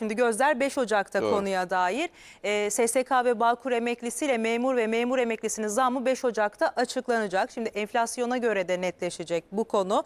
Şimdi gözler 5 Ocak'ta Doğru. konuya dair. Ee, SSK ve Bağkur emeklisiyle memur ve memur emeklisinin zammı 5 Ocak'ta açıklanacak. Şimdi enflasyona göre de netleşecek bu konu.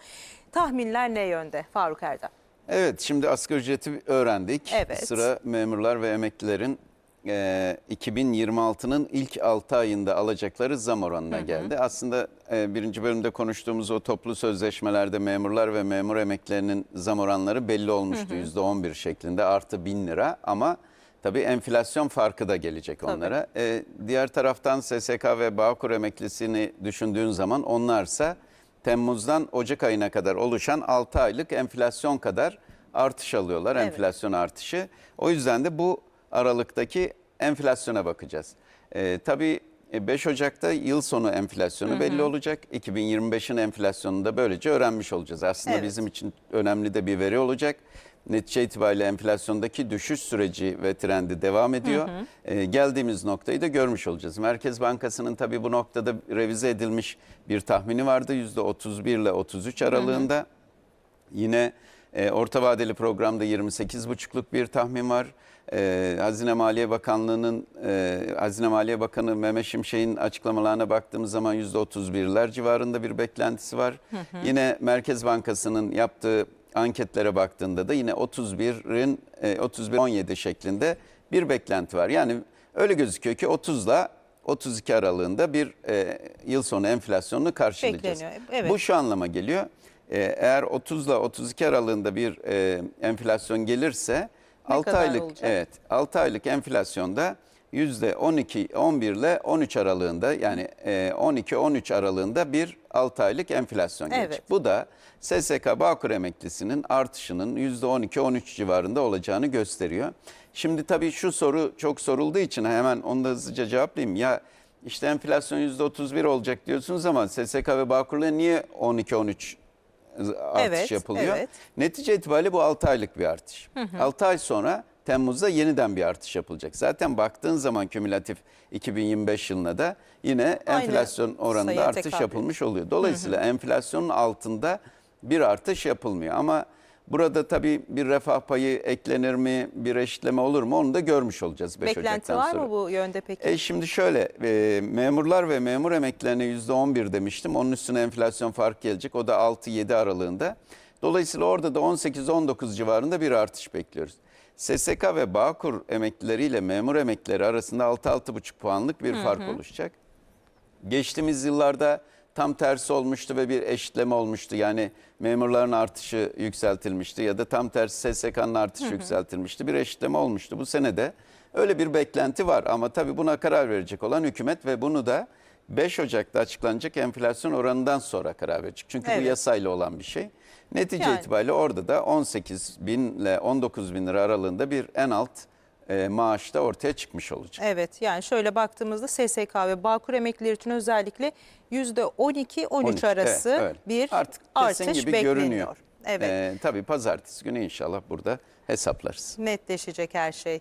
Tahminler ne yönde Faruk Erdem? Evet şimdi asgari ücreti öğrendik. Evet. Sıra memurlar ve emeklilerin e, 2026'nın ilk 6 ayında alacakları zam oranına geldi. Aslında e, birinci bölümde konuştuğumuz o toplu sözleşmelerde memurlar ve memur emeklilerinin zam oranları belli olmuştu. %11 şeklinde artı 1000 lira ama tabii enflasyon farkı da gelecek onlara. E, diğer taraftan SSK ve Bağkur emeklisini düşündüğün zaman onlarsa Temmuz'dan Ocak ayına kadar oluşan 6 aylık enflasyon kadar artış alıyorlar, Evet. enflasyon artışı. O yüzden de bu aralıktaki enflasyona bakacağız. Ee, tabii e, 5 Ocak'ta yıl sonu enflasyonu belli olacak. 2025'in enflasyonunu da böylece öğrenmiş olacağız. Aslında Evet. bizim için önemli de bir veri olacak. Netice itibariyle enflasyondaki düşüş süreci ve trendi devam ediyor. Ee, geldiğimiz noktayı da görmüş olacağız. Merkez Bankası'nın tabii bu noktada revize edilmiş bir tahmini vardı. %31 ile 33 aralığında. Yine e, orta vadeli programda 28,5'luk bir tahmin var. E, Hazine Maliye Bakanlığı'nın e, Hazine Maliye Bakanı Mehmet Şimşek'in açıklamalarına baktığımız zaman %31'ler civarında bir beklentisi var. Yine Merkez Bankası'nın yaptığı anketlere baktığında da yine 31'in e, 31-17 şeklinde bir beklenti var. Yani öyle gözüküyor ki 30 ile 32 aralığında bir e, yıl sonu enflasyonunu karşılayacağız. Bekleniyor, evet. Bu şu anlama geliyor. Ee, Eğer 30 ile 32 aralığında bir e, enflasyon gelirse Ne 6 kadar aylık olacak? evet 6 aylık enflasyonda 12 11 ile 13 aralığında yani 12 13 aralığında bir 6 aylık enflasyon gelecek. Evet. Bu da SSK Bağkur emeklisinin artışının yüzde 12 13 civarında olacağını gösteriyor. Şimdi tabii şu soru çok sorulduğu için hemen onu da hızlıca cevaplayayım. Ya işte enflasyon yüzde 31 olacak diyorsunuz ama SSK ve Bağkur'la niye 12 13 artış Evet, yapılıyor? evet. Netice itibariyle bu 6 aylık bir artış. 6 ay sonra Temmuz'da yeniden bir artış yapılacak. Zaten baktığın zaman kümülatif 2025 yılına da yine Aynı enflasyon oranında artış tekabül. yapılmış oluyor. Dolayısıyla enflasyonun altında bir artış yapılmıyor. Ama burada tabii bir refah payı eklenir mi, bir eşitleme olur mu onu da görmüş olacağız 5 Beklenti Ocak'tan var sonra. mı bu yönde peki? E şimdi şöyle e, memurlar ve memur emeklilerine %11 demiştim. Onun üstüne enflasyon fark gelecek. O da 6-7 aralığında. Dolayısıyla orada da 18-19 civarında bir artış bekliyoruz. SSK ve Bağkur emeklileriyle memur emeklileri arasında 6-6,5 puanlık bir fark oluşacak. Geçtiğimiz yıllarda tam tersi olmuştu ve bir eşitleme olmuştu. Yani memurların artışı yükseltilmişti ya da tam tersi SSK'nın artışı yükseltilmişti. Bir eşitleme olmuştu. Bu sene de öyle bir beklenti var ama tabii buna karar verecek olan hükümet ve bunu da 5 Ocak'ta açıklanacak enflasyon oranından sonra karar verecek. Çünkü Evet. bu yasayla olan bir şey. Netice Yani. itibariyle orada da 18 bin ile 19 bin lira aralığında bir en alt e, maaş da ortaya çıkmış olacak. Evet yani şöyle baktığımızda SSK ve Bağkur emeklileri için özellikle %12-13 13, arası evet, bir Artık artış gibi bekleniyor. görünüyor. Evet Ee, tabii pazartesi günü inşallah burada hesaplarız. netleşecek her şey.